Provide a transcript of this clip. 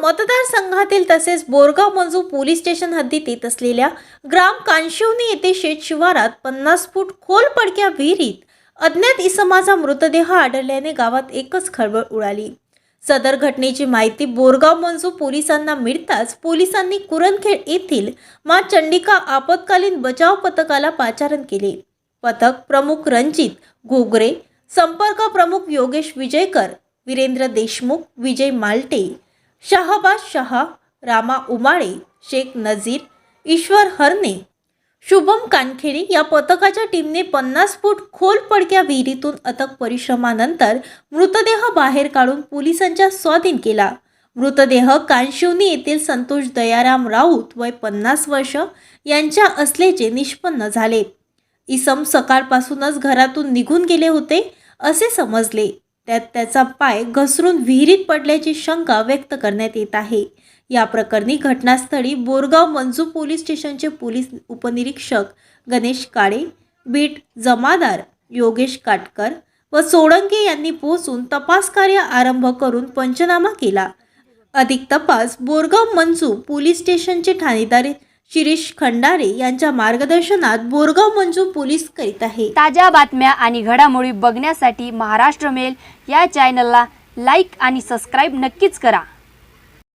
मतदारसंघातील तसेच Borgaon Manju police station हद्दीत येत असलेल्या ग्राम कांशिवनी येथे शेत शिवारात पन्नास फूट खोल पडक्या विहिरीत अज्ञात इसमाचा मृतदेह आढळल्याने गावात एकच खळबळ उडाली. सदर घटनेची माहिती बोरगाव मंजू पोलिसांना मिळताच पोलिसांनी कुरणखेड येथील मा चंडिका आपत्कालीन बचाव पथकाला पाचारण केले. पथक प्रमुख रणजित घोगरे संपर्क प्रमुख योगेश विजयकर वीरेंद्र देशमुख विजय मालटे शाहबाज शहा रामा उमाळे शेख नजीर ईश्वर हरणे शुभम कानखेडे या पथकाच्या टीमने पन्नास फूट खोल पडक्या विहिरीतून अथक परिश्रमानंतर मृतदेह बाहेर काढून पोलिसांच्या स्वाधीन केला. मृतदेह कानशिवनी येथील संतोष दयाराम राऊत वय पन्नास वर्ष यांच्या असल्याचे निष्पन्न झाले. इसम सकाळपासूनच घरातून निघून गेले होते असे समजले. त्यात त्याचा पाय घसरून विहिरीत पडल्याची शंका व्यक्त करण्यात येत आहे. या प्रकरणी घटनास्थळी बोरगाव मंजू पोलीस स्टेशनचे पोलीस उपनिरीक्षक गणेश काळे बीट जमादार योगेश काटकर व सोळंके यांनी पोहोचून तपास कार्य आरंभ करून पंचनामा केला. अधिक तपास बोरगाव मंजू पोलीस स्टेशनचे ठाणेदार शिरीष खंडारे यांच्या मार्गदर्शनात बोरगाव मंजू पोलीस करीत आहे. ताज्या बातम्या आणि घडामोडी बघण्यासाठी महाराष्ट्र मेल या चॅनलला लाईक आणि सबस्क्राईब नक्कीच करा.